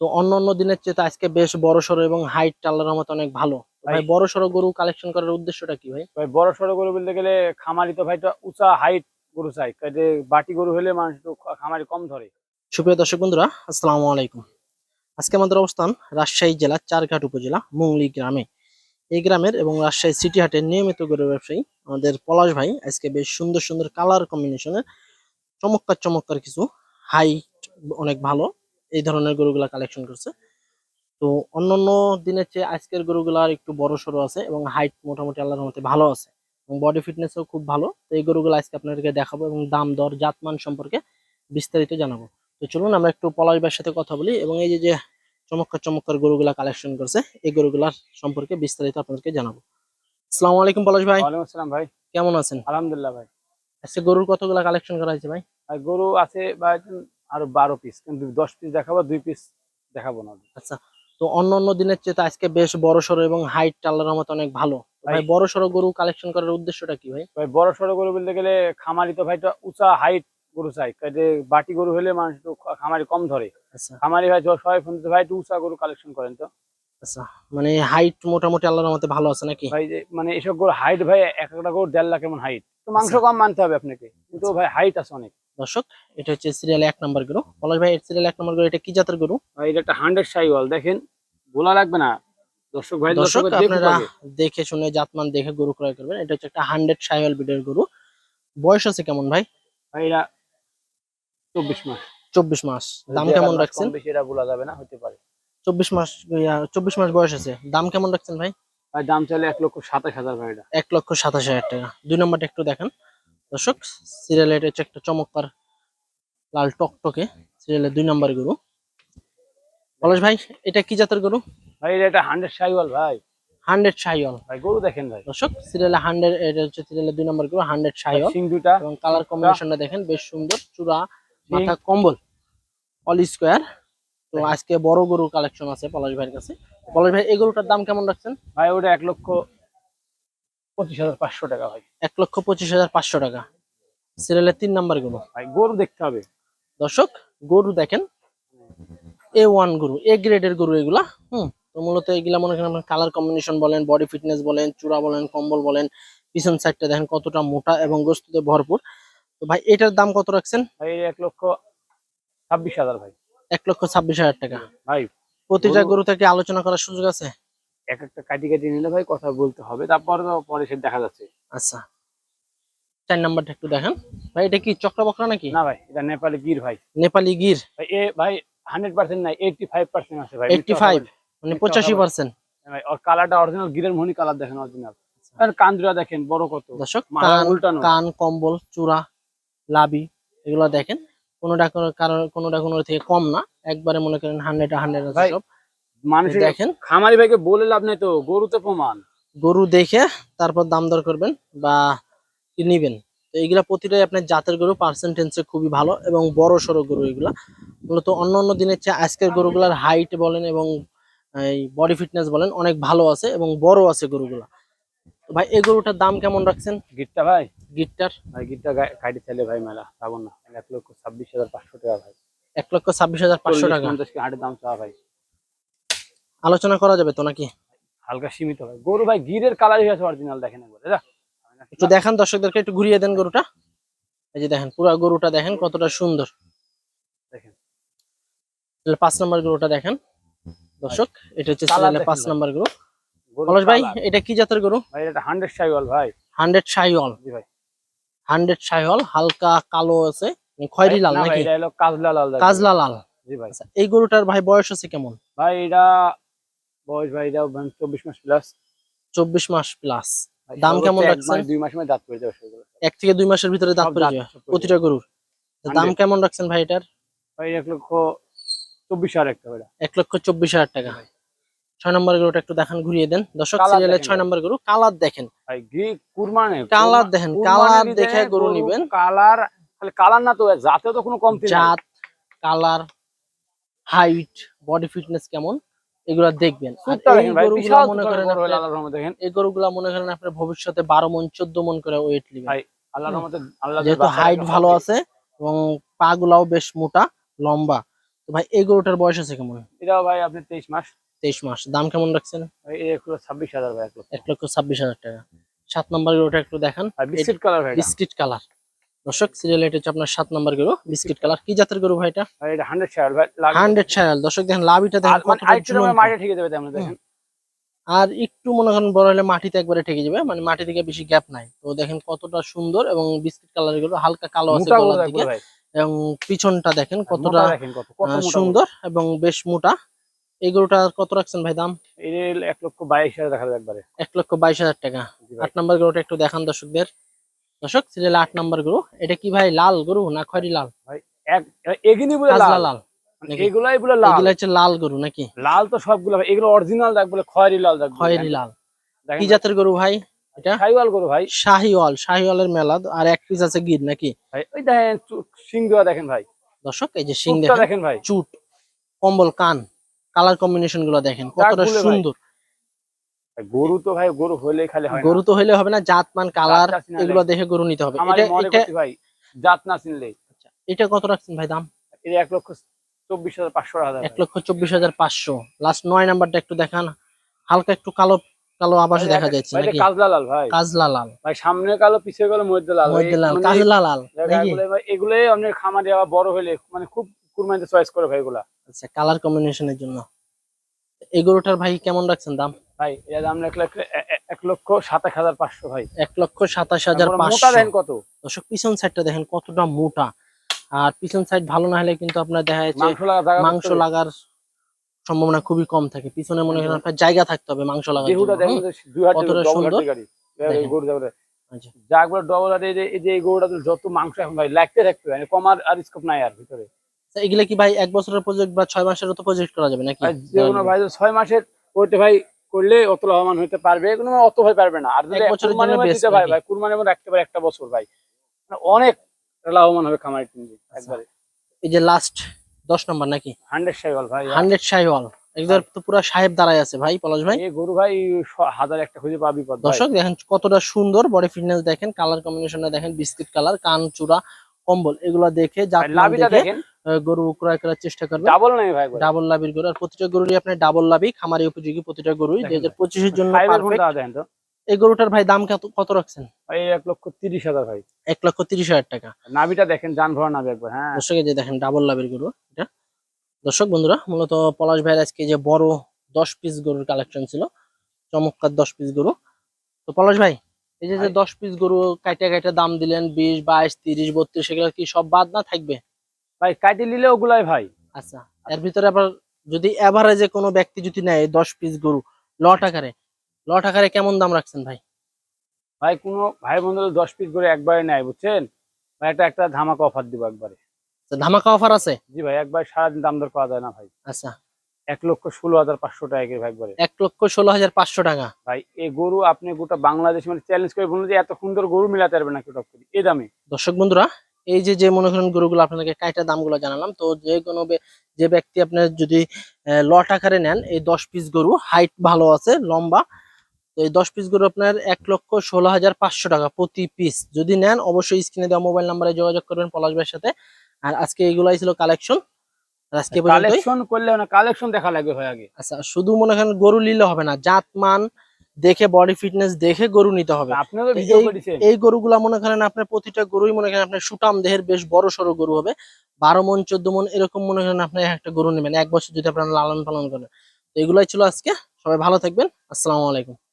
তো অন্য অন্য দিনের চেয়ে আজকে বেশ বড় সড়ো এবং হাইট আল্লাহর মতো অনেক ভালো। ভাই। বড় সড়ো গরু কালেকশন করার উদ্দেশ্যটা কি ভাই? ভাই বড় সড়ো গরু বলতে গেলে খামারি তো ভাই তো উঁচা হাইট গরু চাই। বাটি গরু হলে মানুষ খা- খামারি কম ধরে। সুপ্রিয় দর্শক বন্ধুরা আসসালামু আলাইকুম। আজকে আমাদের অবস্থান রাজশাহী জেলা চারঘাট উপজেলা মুংলি গ্রামে। এই গ্রামের এবং রাজশাহী সিটি হাটের নিয়মিত গরু ব্যবসায়ী আমাদের পলাশ ভাই। আজকে বেশ সুন্দর সুন্দর কালার কম্বিনেশনের চমৎকার চমৎকার কিছু হাইট অনেক ভালো। এই ধরনের গরুগুলা কালেকশন করছে। তো অন্যান্য দিনের চেয়ে আজকের গরুগুলার একটু বড় সড়ো আছে এবং হাইট মোটামুটি আল্লাহর মতে ভালো আছে এবং বডি ফিটনেসও খুব ভালো। তো এই গরুগুলো আজকে আপনাদেরকে দেখাবো এবং দাম দর জাতমান সম্পর্কে বিস্তারিত জানাব। তো চলুন আমরা একটু পলাশ ভাইয়ের সাথে কথা বলি এবং এই যে যে চমৎকার চমৎকার গরুগুলা কালেকশন করছে এই গরুগুলার সম্পর্কে বিস্তারিত আপনাদেরকে জানাব। আসসালামু আলাইকুম পলাশ ভাই। ওয়ালাইকুম আসসালাম ভাই। কেমন আছেন? আলহামদুলিল্লাহ ভাই। আজকে গরুর কতগুলা কালেকশন করা হয়েছে ভাই গরু আছে ভাই আরও বারো পিস কিন্তু দশ পিস দেখাবো দুই পিস দেখাবো না। আচ্ছা তো অন্য অন্য দিনের চেয়ে আজকে বেশ বড় সড়ো এবং হাইট আল্লাহর মতো অনেক ভালো। ভাই। বড় সড়ো গরু কালেকশন করার উদ্দেশ্যটা কি ভাই? ভাই বড় সড়ো গরু বলতে গেলে খামারি তো ভাই তো উঁচা হাইট গরু চাই। বাটি গরু হলে মানুষ খা- খামারি কম ধরে। আচ্ছা। খামারি ভাই সবাই ফোন ভাই একটু উঁচা গরু কালেকশন করেন তো। আচ্ছা মানে হাইট মোটামুটি আল্লাহর মতে ভালো আছে নাকি? ভাই মানে এসব গরু হাইট ভাই এক একটা গরু দেড় লাখ এমন হাইট তো মাংস আচ্ছা। কম মানতে হবে আপনাকে। কিন্তু ভাই হাইট আছে অনেক। দর্শক এটা হচ্ছে সিরিয়াল এক নম্বর গরু। পলাশ ভাই এর সিরিয়াল এক নম্বর গরু এটা কি জাতের গরু? এটা একটা হান্ড্রেড সাইওয়াল দেখেন বলা লাগবে না। দর্শক ভাই দর্শক আপনারা দেখে শুনে জাতমান দেখে গরু ক্রয় করবেন। এটা হচ্ছে একটা হান্ড্রেড সাইওয়াল বিডের গরু। বয়স আছে কেমন ভাই? ভাই চব্বিশ মাস। চব্বিশ মাস। দাম কেমন রাখছেন? বেশি এটা বলা যাবে না হতে পারে। চব্বিশ মাস চব্বিশ মাস বয়স আছে। দাম কেমন রাখছেন ভাই? ভাই দাম চাইলে এক লক্ষ সাতাশ হাজার ভাই এটা। এক লক্ষ সাতাশ হাজার টাকা। দুই নম্বরটা একটু দেখেন। দর্শক সিরিয়ালে এটা হচ্ছে একটা চমৎকার লাল টকটকে সিরিয়ালের দুই নম্বর গরু। পলাশ ভাই এটা কি জাতের গরু? ভাই এটা হান্ড্রেড সাইওয়াল ভাই। হান্ড্রেড শাহিওয়াল ভাই গরু দেখেন ভাই। দর্শক সিরিয়ালে হান্ড্রেড এটা হচ্ছে সিরিয়ালের দুই নম্বর গরু হান্ড্রেড শাহিওয়াল সিং দুটা এবং কালার কম্বিনেশনটা দেখেন বেশ সুন্দর চূড়া মাথা কম্বল অল স্কোয়ার তো আজকে বড় গরু কালেকশন আছে পলাশ ভাইয়ের কাছে। পলাশ ভাই এই গরুটার দাম কেমন রাখছেন? ভাই ওটা এক লক্ষ পঁচিশ হাজার পাঁচশো টাকা ভাই এক লক্ষ পঁচিশ হাজার পাঁচশো টাকা। সিরিয়ালের তিন নাম্বার গরু। ভাই গরু দেখতে হবে। দর্শক গরু দেখেন। এ ওয়ান গরু এ গ্রেডের গরু এগুলা হুম। তো মূলত এগুলা মনে করেন আপনার কালার কম্বিনেশন বলেন বডি ফিটনেস বলেন চূড়া বলেন কম্বল বলেন পিছন সাইডটা দেখেন কতটা মোটা এবং গোস্তুতে ভরপুর। তো ভাই এটার দাম কত রাখছেন? ভাই এক লক্ষ ছাব্বিশ হাজার ভাই। এক লক্ষ ছাব্বিশ হাজার টাকা। ভাই প্রতিটা গরু- গরু থেকে আলোচনা করার সুযোগ আছে? এক একটা কাটি কাটি নিলে ভাই কথা বলতে হবে তারপর তো পরে সে দেখা যাচ্ছে। আচ্ছা। চার নাম্বারটা একটু দেখেন। ভাই এটা কি চক্র বকরা নাকি? না ভাই এটা নেপালি গির ভাই। নেপালি গির। ভাই এ ভাই হান্ড্রেড পার্সেন্ট নাই এইটটি ফাইভ পার্সেন্ট আছে ভাই এইটটি ফাইভ মানে পঁচাশি পার্সেন্ট। ভাই ওর কালারটা অরিজিনাল গিরের মনি কালার দেখেন অরিজিনাল আর কান্দুরা দেখেন বড় কত। দর্শক কান কম্বল চূড়া লাবি এগুলো দেখেন। কোনোটা কারণ কোনোটা কোনো থেকে কম না। একবারে মনে করেন হান্ড্রেড হান্ড্রেড আছে সব। মানুষের দেখেন। খামারি ভাইকে বলে লাভ নেই তো গরু তো প্রমাণ। গরু দেখে তারপর দাম দর করবেন বা নিবেন। তো এইগুলা প্রতিটাই আপনার জাতের গরু পার্সেন্টেন্সে খুবই ভালো এবং বড় সড়ো গরু এগুলা। মূলত অন্য অন্য দিনের চেয়ে আজকের গরুগুলার হাইট বলেন এবং এই বডি ফিটনেস বলেন অনেক ভালো আছে এবং বড় আছে গরুগুলা। তো ভাই এই গরুটার দাম কেমন রাখছেন? গিটটা ভাই? গিটটার? ভাই গিটটা গাড়ি চাইলে ভাই মেলা পাবো না। এক লক্ষ ছাব্বিশ হাজার পাঁচশো টাকা ভাই। এক লক্ষ ছাব্বিশ হাজার পাঁচশো টাকা। হাটের দাম চাওয়া ভাই। আলোচনা করা যাবে তো নাকি? হালকা সীমিত ভাই। গরু ভাই গিরের কালার হয়ে আছে অরিজিনাল দেখেন একবার একটু দেখান দর্শকদেরকে একটু ঘুরিয়ে দেন গরুটা। এই যে দেখেন পুরো গরুটা দেখেন কতটা সুন্দর। দেখেন। তাহলে পাঁচ নম্বর গরুটা দেখেন। দর্শক এটা হচ্ছে পাঁচ। নম্বর গরু। পলাশ ভাই এটা কি জাতের গরু? ভাই এটা হান্ড্রেড সাইওয়াল ভাই। হান্ড্রেড শাহিওয়াল জি ভাই। হান্ড্রেড শাহিওয়াল হালকা কালো আছে মানে খয়েরি লাল নাকি? এটা হলো কাজলা লাল কাজলা লাল। জি ভাই। আচ্ছা, এই গরুটার ভাই বয়স আছে কেমন? ভাই এটা বয়স ভাই এটা চব্বিশ মাস প্লাস চব্বিশ মাস প্লাস দাম কেমন রাখছেন? দুই মাস মধ্যে দাঁত পড়ে যাবে এক থেকে দুই মাসের ভিতরে দাঁত পড়ে যাবে প্রতিটা গরুর। দাম কেমন রাখছেন ভাই এটার? ভাই এক লক্ষ চব্বিশ হাজার একটা ভাই এক লক্ষ চব্বিশ হাজার টাকা। ছয় নম্বর গরুটা একটু দেখান ঘুরিয়ে দেন। দর্শক দেখেন ছয় নম্বর গরু কালার দেখেন। কালার দেখেন কালার দেখে গরু নিবেন। কালার কালার না তো জাতে তো কোনো নাই। জাত কালার হাইট বডি ফিটনেস কেমন? এগুলা দেখবেন। মনে করেন দেখেন। এই গরুগুলা মনে করেন আপনার ভবিষ্যতে বারো মন চোদ্দ মন করে ওয়েট আল্লাহর আল্লাহ যেহেতু হাইট ভালো আছে এবং পা গুলাও বেশ মোটা লম্বা। তো ভাই এই গরুটার বয়স আছে কেমন? এটাও ভাই আপনি তেইশ মাস। তেইশ মাস। দাম কেমন রাখছেন? ছাব্বিশ হাজার ভাই এক লক্ষ। ছাব্বিশ হাজার টাকা। সাত নম্বর গরুটা একটু দেখান। বিস্কিট কালার বিস্কিট কালার দর্শক সিরিয়াল এটা হচ্ছে আপনার সাত নম্বর গরু বিস্কিট কালার কি জাতের গরু ভাই এটা? হান্ড্রেড শেয়ার ভাই হান্ড্রেড ছায়াল দর্শক দেখেন লাভিটা দেখেন মানে ঠিক যাবে দেখেন আর একটু মনে করেন বড় হলে মাটিতে একবারে ঠেকে যাবে মানে মাটি থেকে বেশি গ্যাপ নাই। তো দেখেন কতটা সুন্দর এবং বিস্কিট কালার গরু হালকা কালো আছে গলার দিকে। এবং পিছনটা দেখেন কতটা সুন্দর এবং বেশ মোটা। এই গরুটা কত রাখছেন ভাই দাম? এক লক্ষ বাইশ হাজার একবারে। এক লক্ষ বাইশ হাজার টাকা। আট নম্বর গরুটা একটু দেখান দর্শকদের। দর্শক সিরিয়াল আট নম্বর গরু। এটা কি ভাই লাল গরু না খয়রি লাল? এগিনি বলে লাল। লাল। এগুলাই বলে লাল। এগুলো হচ্ছে লাল গরু নাকি? লাল তো সবগুলো এগুলো অরিজিনাল বলে খয়েরি লাল খয়েরি লাল। কি জাতের গরু ভাই এটা? গরু ভাই। শাহিওয়াল শাহিওয়ালের মেলা। আর এক পিস আছে গির নাকি? ভাই ওই দেখেন চু- দেওয়া দেখেন ভাই। দর্শক এই যে সিং দেখেন ভাই। চুট কম্বল কান কালার কম্বিনেশনগুলো দেখেন কতটা সুন্দর। গরু তো ভাই গরু হলেই খালি হয় গরু তো হইলে হবে না জাতমান কালার এগুলো দেখে গরু নিতে হবে। এটা এটা ভাই জাত না চিনলে। এটা কত রাখছেন ভাই দাম? এক লক্ষ চব্বিশ হাজার লক্ষ চব্বিশ হাজার পাঁচশো। লাস্ট নয় নাম্বারটা একটু দেখান। হালকা একটু কালো কালো আবাসে দেখা যাচ্ছে ভাই, নাকি? কাজলা লাল ভাই। কাজলা লাল ভাই সামনে কালো পিছিয়ে গেলো মধ্যে লাল। ভাই, মধ্যে লাল মানে কাজলা লাল এই নাকি? গাছগুলো ভাই, এগুলোই অনেক খামারে আবার বড় হলে মানে খুব কুরবানিতে চয়েস করে ভাই এগুলা। আচ্ছা কালার কম্বিনেশনের জন্য। এই গরুটার ভাই কেমন রাখছেন দাম? ভাই এর দাম এক লক্ষ এক লক্ষ সাতাশ হাজার পাঁচশো ভাই। এক লক্ষ সাতাশ হাজার পাঁচশো। দেন কত। দর্শক পিছন সাইডটা দেখেন কতটা মোটা। আর পিছন সাইড ভালো না হলে কিন্তু আপনার দেখা যাচ্ছে মাংস লাগা মাংস লাগার সম্ভাবনা খুবই কম থাকে। পিছনে মনে করেন আপনার জায়গা থাকতে হবে মাংস লাগার দেখেন কতটা সুন্দর। দেখেন। আচ্ছা। যা ডবল হাতে এই যে গরুটা যত মাংস এখন ভাই লাগতে থাকতে হয়। কমার আর স্কোপ নাই আর ভিতরে। এগুলা কি ভাই এক বছরের প্রজেক্ট বা ছয় মাসের তো প্রজেক্ট করা যাবে নাকি? যে কোনো ভাই ছয় মাসের করতে ভাই করলে অত লাভবান হতে পারবে কোনো অত ভাই পারবে না। আর যদি এক বছরের কুরবানির জন্য মধ্যে ভাই ভাই কুরবানির মধ্যে রাখতে পারে একটা বছর ভাই। মানে অনেক লাভবান হবে খামারের কিনবে আচ্ছা। একবারে। এই যে লাস্ট দশ নম্বর নাকি? হান্ড্রেড সাইকেল ভাই। হান্ড্রেড সাহেওয়াল একদম তো পুরো সাহেব দাঁড়ায় আছে ভাই পলাশ ভাই? এই গরু ভাই হাজার একটা খুঁজে পাবি দর্শক দেখেন কতটা সুন্দর বডি ফিটনেস দেখেন কালার কম্বিনেশনটা দেখেন বিস্কিট কালার কান চূড়া কম্বল এগুলো দেখে দেখেন। গরু ক্রয় করার চেষ্টা করবেন। ডাবল নাই ভাই ডাবল লাভির গরু। আর প্রতিটা গরুরই আপনার ডাবল লাভি খামারি উপযোগী প্রতিটা গরুই। দুই হাজার পঁচিশের জন্য এই গরুটার ভাই দাম কত কত রাখছেন? ভাই এক লক্ষ তিরিশ হাজার ভাই। এক লক্ষ তিরিশ হাজার টাকা। নাভিটা দেখেন যান ভরা নাভি একবার হ্যাঁ। দর্শক এই যে দেখেন ডাবল লাভের গরু এটা। দর্শক বন্ধুরা মূলত পলাশ ভাইয়ের আজকে যে বড় দশ পিস গরুর কালেকশন ছিল। চমৎকার দশ পিস গরু। তো পলাশ ভাই এই যে। দশ পিস গরু কাইটা কাইটা দাম দিলেন বিশ বাইশ তিরিশ বত্রিশ এগুলো কি সব বাদ না থাকবে? ভাই কাটি নিলে ওগুলাই ভাই। আচ্ছা এর ভিতরে আবার যদি এভারেজে কোনো ব্যক্তি যদি নেয় দশ পিস গরু লট আকারে লট আকারে কেমন দাম রাখছেন ভাই? ভাই কোনো ভাই বন্ধু দশ পিস গরু একবারে নেয় বুঝছেন? ভাই একটা একটা ধামাকা অফার দিব একবারে। আচ্ছা, ধামাকা অফার আছে? জি ভাই একবার সারাদিন দাম দর করা যায় না ভাই। আচ্ছা। এক লক্ষ ষোলো হাজার পাঁচশো টাকা ভাই একবারে। এক লক্ষ ষোলো হাজার পাঁচশো টাকা। ভাই এই গরু আপনি গোটা বাংলাদেশ মানে চ্যালেঞ্জ করে বলুন যে এত সুন্দর গরু মিলাতে পারবে না কেউ এই দামে। দর্শক বন্ধুরা এই যে যে মনে করেন গরুগুলো আপনাদেরকে কাইটা দামগুলো জানালাম তো যে কোনো যে ব্যক্তি আপনার যদি লট আকারে নেন এই দশ পিস গরু হাইট ভালো আছে লম্বা তো এই দশ পিস গরু আপনার এক লক্ষ ষোলো হাজার পাঁচশো টাকা প্রতি পিস যদি নেন অবশ্যই স্ক্রিনে দেওয়া মোবাইল নাম্বারে যোগাযোগ করবেন পলাশ ভাইয়ের সাথে। আর আজকে এইগুলাই ছিল কালেকশন আজকে কালেকশন করলে না কালেকশন দেখা লাগবে ভাই আগে। আচ্ছা শুধু মনে করেন গরু নিলে হবে না জাত মান দেখে বডি ফিটনেস দেখে গরু নিতে হবে। এই- গরুগুলা মনে করেন আপনার প্রতিটা গরুই মনে করেন আপনার সুটাম দেহের বেশ বড় সড়ো গরু হবে। বারো মন চোদ্দ মন এরকম মনে করেন আপনি একটা গরু নেবেন। এক বছর যদি আপনার লালন পালন করেন। এগুলাই ছিল আজকে। সবাই ভালো থাকবেন। আসসালামু আলাইকুম।